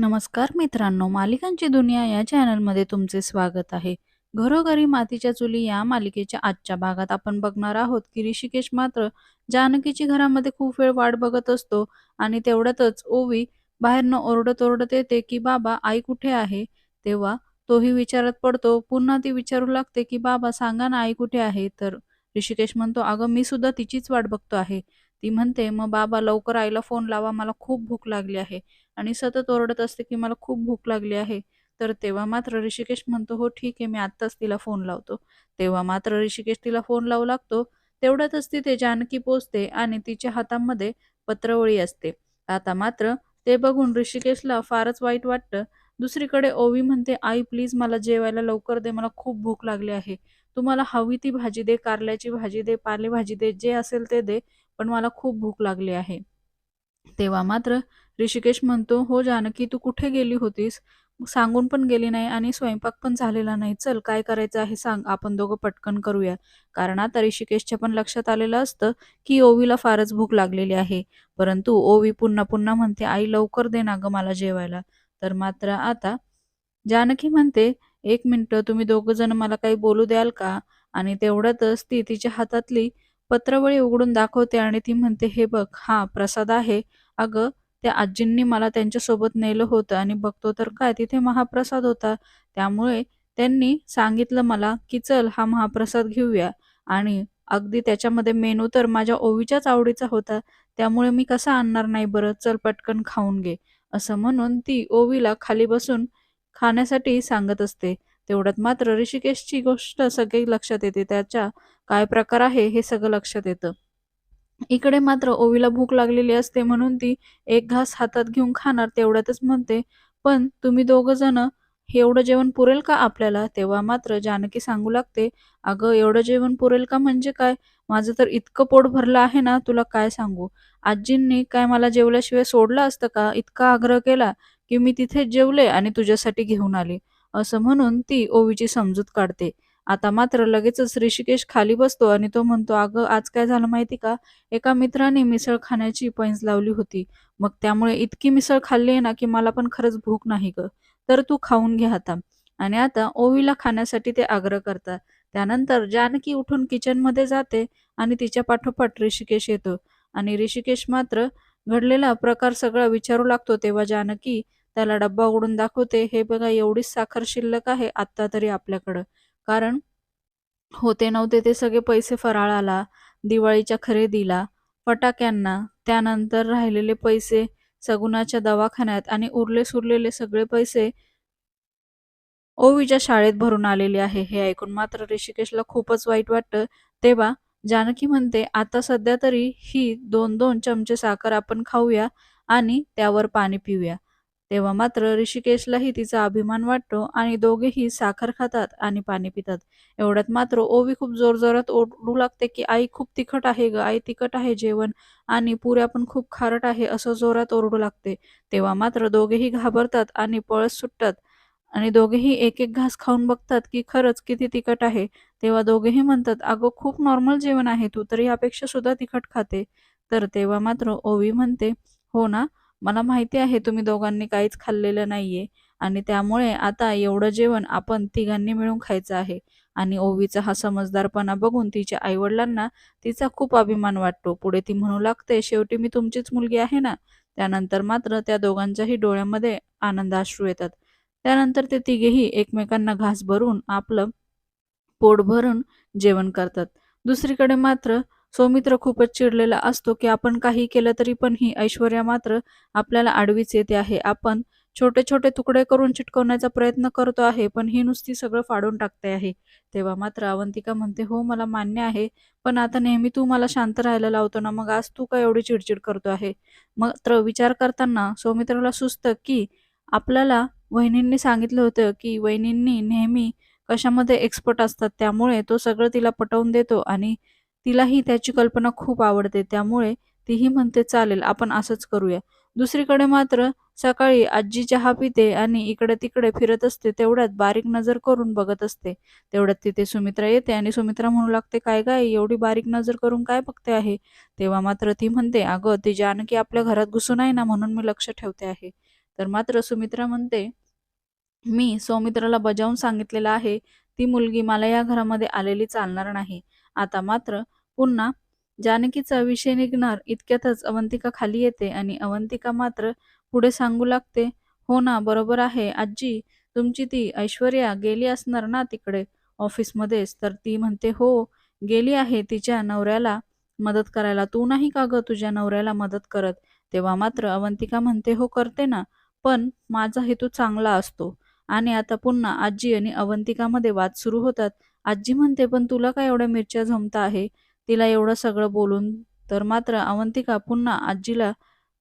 नमस्कार मित्रांनो मालिकांची दुनिया या चॅनलमध्ये तुमचे स्वागत आहे. घरोघरी मातीच्या चुली या मालिकेच्या आजच्या भागात आपण बघणार आहोत की ऋषिकेश मात्र जानकीची घरामध्ये खूप वेळ वाट बघत असतो आणि तेवढ्यातच ओवी बाहेरनं ओरडत ओरडत येते की बाबा आई कुठे आहे? तेव्हा तोही विचारत पडतो. पुन्हा ती विचारू लागते की बाबा सांगा ना आई कुठे आहे? तर ऋषिकेश म्हणतो अगं मी सुद्धा तिचीच वाट बघतो आहे. ती म्हणते मग बाबा लवकर आईला फोन लावा मला खूप भूक लागली आहे. आणि सतत ओरडत असते की मला खूप भूक लागली आहे. तर तेव्हा मात्र ऋषिकेश म्हणतो हो ठीक आहे मी आत्ताच तिला फोन लावतो. तेव्हा मात्र ऋषिकेश तिला फोन लावू लागतो. तेवढ्यातच तिथे जानकी पोचते आणि तिच्या हातामध्ये पत्रवळी असते. आता मात्र ते बघून ऋषिकेशला फारच वाईट वाटतं. दुसरीकडे ओवी म्हणते आई प्लीज मला जेवायला लवकर दे मला खूप भूक लागली आहे. तुम्हाला हवी ती भाजी दे कारल्याची भाजी दे पालेभाजी दे जे असेल ते दे पण मला खूप भूक लागली आहे. तेव्हा मात्र ऋषिकेश म्हणतो हो जानकी तू कुठे गेली होतीस? सांगून पण गेली नाही आणि स्वयंपाक पण झालेला नाही. चल काय करायचं आहे सांग. आपण दोघं पटकन करूया. कारण आता ऋषिकेशच्या पण लक्षात आलेलं असतं की ओवीला फारच भूक लागलेली आहे. परंतु ओवी पुन्हा पुन्हा म्हणते आई लवकर दे ना ग मला जेवायला. तर मात्र आता जानकी म्हणते एक मिनिट तुम्ही दोघं जण मला काही बोलू द्याल का? आणि तेवढ्यातच ती तिच्या हातातली पत्रावळी उघडून दाखवते आणि ती म्हणते हे बघ हा प्रसाद आहे. अगं त्या आजींनी मला त्यांच्यासोबत नेलं होतं आणि बघतो तर काय तिथे महाप्रसाद होता. त्यामुळे त्यांनी सांगितलं मला की चल हा महाप्रसाद घेऊया. आणि अगदी त्याच्यामध्ये मेनू तर माझ्या ओवीच्याच आवडीचा होता. त्यामुळे मी कसा आणणार नाही बरं? चल पटकन खाऊन घे. असं म्हणून ती ओवीला खाली बसून खाण्यासाठी सांगत असते. तेवढ्यात मात्र ऋषिकेशची गोष्ट सगळी लक्षात येते. त्याच्या काय प्रकार आहे हे सगळं लक्षात येतं. इकडे मात्र ओवीला भूक लागलेली असते म्हणून ती एक घास हातात घेऊन खाणार तेवढ्यातच म्हणते पण तुम्ही दोघ जण हे एवढं जेवण पुरेल का आपल्याला? तेव्हा मात्र जानकी सांगू लागते अगं एवढं जेवण पुरेल का म्हणजे काय? माझं तर इतकं पोट भरलं आहे ना तुला काय सांगू? आजींनी काय मला जेवल्याशिवाय सोडलं असतं का? इतका आग्रह केला की मी तिथे जेवले आणि तुझ्यासाठी घेऊन आले. असं म्हणून ती ओवीची समजूत काढते. आता मात्र लगेचच ऋषिकेश खाली बसतो आणि तो म्हणतो अगं आज काय झालं माहिती का? एका मित्राने मिसळ खाण्याची पैंज लावली होती. मग त्यामुळे इतकी मिसळ खाल्ली आहे ना की मला पण खरंच भूक नाही ग. तर तू खाऊन घे आता. आणि आता ओवीला खाण्यासाठी ते आग्रह करतात. त्यानंतर जानकी उठून किचनमध्ये जाते आणि तिच्या पाठोपाठ ऋषिकेश येतो. आणि ऋषिकेश मात्र घडलेला प्रकार सगळा विचारू लागतो तेव्हा जानकी त्याला डब्बा उघडून दाखवते. हे बघा एवढीच साखर शिल्लक आहे आत्ता तरी आपल्याकडं. कारण होते नव्हते ते सगळे पैसे फराळाला दिवाळीच्या खरेदीला फटाक्यांना त्यानंतर राहिलेले पैसे सगुणाच्या दवाखान्यात आणि उरले सुरलेले सगळे पैसे ओवीच्या शाळेत भरून आलेले आहे. हे ऐकून मात्र ऋषिकेशला खूपच वाईट वाटतं. तेव्हा जानकी म्हणते आता सध्या तरी ही दोन दोन चमचे साखर आपण खाऊया आणि त्यावर पाणी पिऊया. तेव्हा मात्र ऋषिकेशलाही तिचा अभिमान वाटतो आणि दोघेही साखर खातात आणि पाणी पितात. एवढ्यात मात्र ओवी खूप जोरजोरात ओरडू लागते की आई खूप तिखट आहे ग आई तिखट आहे जेवण आणि पुऱ्या पण खूप खारट आहे असं जोरात ओरडू लागते. तेव्हा मात्र दोघेही घाबरतात आणि पळस सुटतात आणि दोघेही एक एक घास खाऊन बघतात की खरंच किती तिखट आहे. तेव्हा दोघेही म्हणतात अगं खूप नॉर्मल जेवण आहे तू तर यापेक्षा सुद्धा तिखट खाते. तर तेव्हा मात्र ओवी म्हणते हो ना मला माहिती आहे तुम्ही दोघांनी काहीच खाल्लेलं नाहीये. आणि त्यामुळे आता एवढं जेवण आपण तिघांनी मिळून खायचं आहे. आणि ओवीचा हा समजदारपणा बघून तिच्या आईवडिलांना तिचा खूप अभिमान वाटतो. पुढे ती म्हणू लागते शेवटी मी तुमचीच मुलगी आहे ना? त्यानंतर मात्र त्या दोघांच्याही डोळ्यामध्ये आनंदाश्रू येतात. त्यानंतर ते तिघेही एकमेकांना घास भरून आपलं पोट भरून जेवण करतात. दुसरीकडे मात्र सौमित्र खूपच चिडलेला असतो की आपण काही केलं तरी पण ही ऐश्वर्या मात्र आपल्याला आडवीच येते आहे. आपण छोटे छोटे तुकडे करून चिटकवण्याचा प्रयत्न करतो आहे पण ही नुसती सगळं फाडून टाकते आहे. तेव्हा मात्र अवंतिका म्हणते हो मला मान्य आहे पण आता नेहमी तू मला शांत राहायला लावतो ना मग आज तू का एवढी चिडचिड करतो आहे? मात्र विचार करताना सौमित्राला सुचतं की आपल्याला वहिनींनी सांगितलं होतं की वहिनींनी नेहमी कशामध्ये एक्सपर्ट असतात त्यामुळे तो सगळं तिला पटवून देतो आणि तिलाही त्याची कल्पना खूप आवडते. त्यामुळे तीही म्हणते चालेल आपण असंच करूया. दुसरीकडे मात्र सकाळी आजी चहा पिते आणि इकडे तिकडे फिरत असते तेवढ्यात बारीक नजर करून बघत असते. तेवढ्यात तिथे सुमित्रा येते आणि सुमित्रा म्हणू लागते काय काय एवढी बारीक नजर करून काय बघते आहे? तेव्हा मात्र ती म्हणते अगं ती जानकी आपल्या घरात घुसून आहे ना म्हणून मी लक्ष ठेवते आहे. तर मात्र सुमित्रा म्हणते मी सौमित्राला बजावून सांगितलेलं आहे ती मुलगी मला या घरामध्ये आलेली चालणार नाही. आता मात्र पुन्हा जानकीचा विषय निघणार इतक्यातच अवंतिका खाली येते आणि अवंतिका मात्र पुढे सांगू लागते हो ना बरोबर आहे आजी तुमची ती ऐश्वर्या गेली असणार ना तिकडे ऑफिसमध्येच? तर ती म्हणते हो गेली आहे तिच्या नवऱ्याला मदत करायला. तू नाही का ग तुझ्या नवऱ्याला मदत करत? तेव्हा मात्र अवंतिका म्हणते हो करते ना पण माझा हेतू चांगला असतो. आणि आता पुन्हा आजी आणि अवंतिकामध्ये वाद सुरू होतात. आजी म्हणते पण तुला काय एवढ्या मिरच्या जमता आहे? तिला एवढं सगळं बोलून तर मात्र अवंतिका पुन्हा आजीला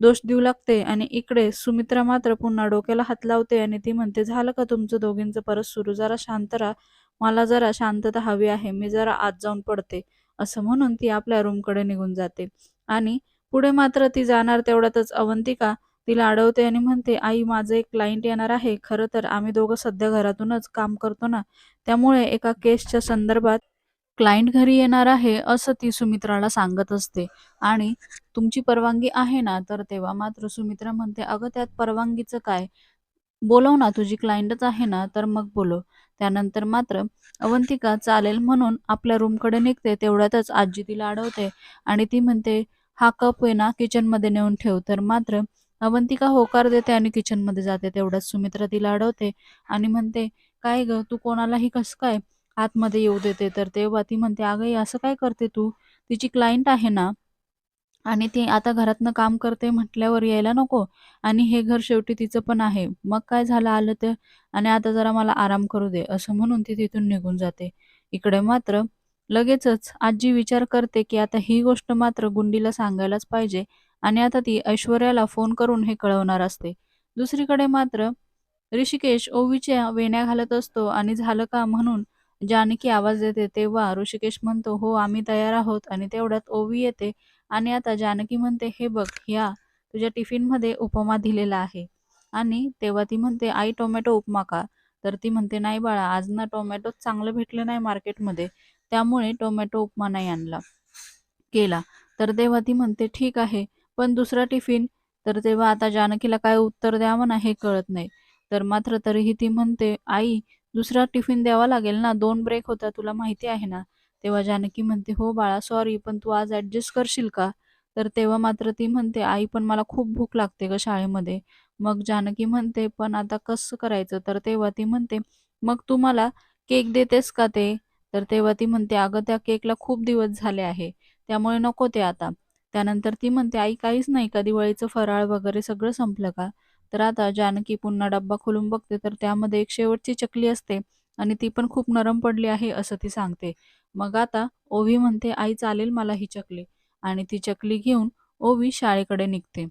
दोष देऊ लागते आणि इकडे सुमित्रा मात्र पुन्हा डोक्याला हात लावते आणि ती म्हणते झालं का तुमचं दोघींचं? परत सुरू. जरा शांत राहा. मला जरा शांतता हवी आहे. मी जरा आत जाऊन पडते. असं म्हणून ती आपल्या रूमकडे निघून जाते. आणि पुढे मात्र ती जाणार तेवढ्यातच अवंतिका तिला अडवते आणि म्हणते आई माझं एक क्लायंट येणार आहे. खरं तर आम्ही दोघं सध्या घरातूनच काम करतो ना. त्यामुळे एका केसच्या संदर्भात क्लायंट घरी येणार आहे असं ती सुमित्राला सांगत असते. आणि तुमची परवानगी आहे ना? तर तेव्हा मात्र सुमित्रा म्हणते अगं त्यात परवानगीचं काय? बोलव ना तुझी क्लायंटच आहे ना? तर मग बोलव. त्यानंतर मात्र अवंतिका चालेल म्हणून आपल्या रूमकडे निघते. तेवढ्यातच आजी तिला अडवते आणि ती म्हणते हा कप आहे ना किचनमध्ये नेऊन ठेव. तर मात्र अवंतिका होकार देते आणि किचनमध्ये जाते? तेवढ्यात सुमित्रा तिला अडवते आणि म्हणते काय ग तू कोणालाही कसं काय आतमध्ये येऊ देते? तर तेव्हा ती म्हणते अगं असं काय करते तू? तिची क्लायंट आहे ना आणि ती आता घरातनं काम करते म्हटल्यावर यायला नको आणि हे घर शेवटी तिचं पण आहे. मग काय झालं आलं ते आणि आता जरा मला आराम करू दे. असं म्हणून ती तिथून निघून जाते. इकडे मात्र लगेचच आजी विचार करते की आता ही गोष्ट मात्र गुंडीला सांगायलाच पाहिजे. आणि आता ती ऐश्वर्याला फोन करून हे कळवणार असते. दुसरीकडे मात्र ऋषिकेश ओवीच्या वेण्या घालत असतो आणि झालं का म्हणून जानकी आवाज देते तेव्हा ऋषिकेश म्हणतो हो आम्ही तयार आहोत. आणि तेवढ्यात ओवी येते आणि आता जानकी म्हणते हे बघ या तुझ्या टिफिनमध्ये उपमा दिलेला आहे. आणि तेव्हा ती म्हणते आई टोमॅटो उपमा का? तर ती म्हणते नाही बाळा आज ना टोमॅटो चांगलं भेटलं नाही मार्केटमध्ये त्यामुळे टोमॅटो उपमा नाही आणला केला. तर तेव्हा ती म्हणते ठीक आहे पण दुसरा टिफिन तर तेव्हा आता जानकीला काय उत्तर द्यावं ना हे कळत नाही. तर मात्र तरीही ती म्हणते आई दुसरा टिफिन द्यावा लागेल ना? दोन ब्रेक होता तुला माहिती आहे ना? तेव्हा जानकी म्हणते हो बाळा सॉरी पण तू आज ऍडजस्ट करशील का? तर तेव्हा मात्र ती म्हणते आई पण मला खूप भूक लागते ग शाळेमध्ये. मग जानकी म्हणते पण आता कसं करायचं? तर तेव्हा ती म्हणते मग तू मला केक देतेस का ते? तर तेव्हा ती म्हणते अगं त्या केकला खूप दिवस झाले आहे त्यामुळे नको ते आता. त्यानंतर ती म्हणते आई काहीच नाही. का दिवाळीचं फराळ वगैरे सगळं संपलं का? तर आता जानकी पुन्हा डब्बा खोलून बघते. तर त्यामध्ये एक शेवटची चकली असते आणि ती पण खूप नरम पडली आहे असं ती सांगते. मग आता ओवी म्हणते आई चालेल मला ही चकली. आणि ती चकली घेऊन ओवी शाळेकडे निघते.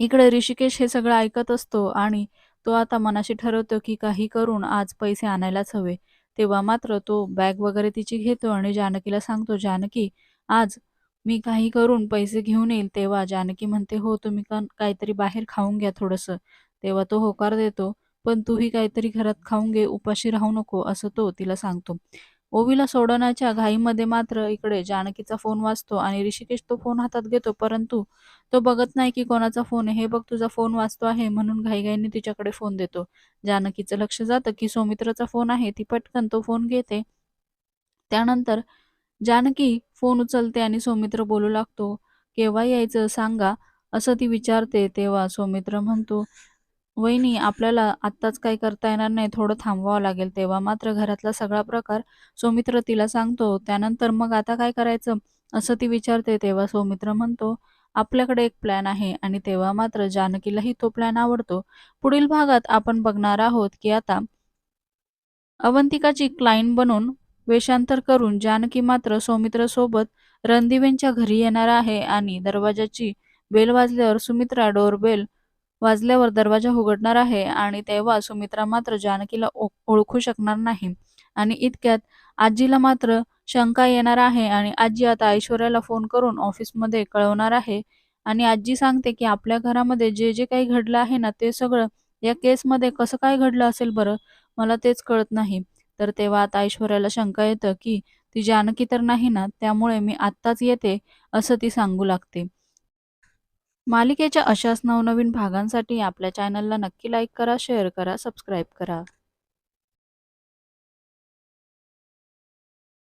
इकडे ऋषिकेश हे सगळं ऐकत असतो आणि तो आता मनाशी ठरवतो की काही करून आज पैसे आणायलाच हवे. तेव्हा मात्र तो बॅग वगैरे तिची घेतो आणि जानकीला सांगतो जानकी आज मी काही करून पैसे घेऊन येईल तेव्हा जानकी म्हणते हो तुम्ही का काहीतरी बाहेर खाऊन घ्या थोडंसं. तेव्हा तो होकार देतो पण तूही काहीतरी घरात खाऊन घे उपाशी राहू नको असं तो तिला सांगतो. ओवीला सोडवण्याच्या घाईमध्ये मात्र इकडे जानकीचा फोन वाचतो आणि ऋषिकेश तो फोन हातात घेतो परंतु तो बघत नाही की कोणाचा फोन आहे. हे बघ तुझा फोन वाचतो आहे म्हणून घाईघाईने तिच्याकडे फोन देतो. जानकीचं लक्ष जातं की सौमित्राचा फोन आहे ती पटकन तो फोन घेते. त्यानंतर जानकी फोन उचलते आणि सौमित्र बोलू लागतो. केव्हा यायचं सांगा असं ती विचारते तेव्हा सौमित्र म्हणतो वहिनी आपल्याला आत्ताच काही करता येणार नाही थोडं थांबवावं लागेल. तेव्हा मात्र घरातला सगळा प्रकार सौमित्र तिला सांगतो. त्यानंतर मग आता काय करायचं? असं ती विचारते तेव्हा सौमित्र म्हणतो आपल्याकडे एक प्लॅन आहे. आणि तेव्हा मात्र जानकीलाही तो प्लॅन आवडतो. पुढील भागात आपण बघणार आहोत की आता अवंतिकाची क्लाइंट बनून वेषांतर करून जानकी मात्र सौमित्र सोबत रणदिवेंच्या घरी येणार आहे आणि दरवाजाची बेल वाजल्यावर सुमित्रा डोरबेल वाजल्यावर दरवाजा उघडणार आहे आणि तेव्हा सुमित्रा मात्र जानकीला ओ- ओळखू शकणार नाही. आणि इतक्यात आजीला मात्र शंका येणार आहे आणि आजी आता ऐश्वर्याला फोन करून ऑफिसमध्ये कळवणार आहे. आणि आजी सांगते की आपल्या घरामध्ये जे जे काही घडलं आहे ना ते सगळं या केसमध्ये कसं काय घडलं असेल बरं? मला तेच कळत नाही. तर तेव्हा आता ऐश्वर्याला शंका येतं की ती जानकी तर नाही ना त्यामुळे मी आत्ताच येते असं ती सांगू लागते मालिकेच्या अशाच नवनवीन भागांसाठी आपल्या चॅनलला नक्की लाईक करा, शेअर करा, सबस्क्राईब करा.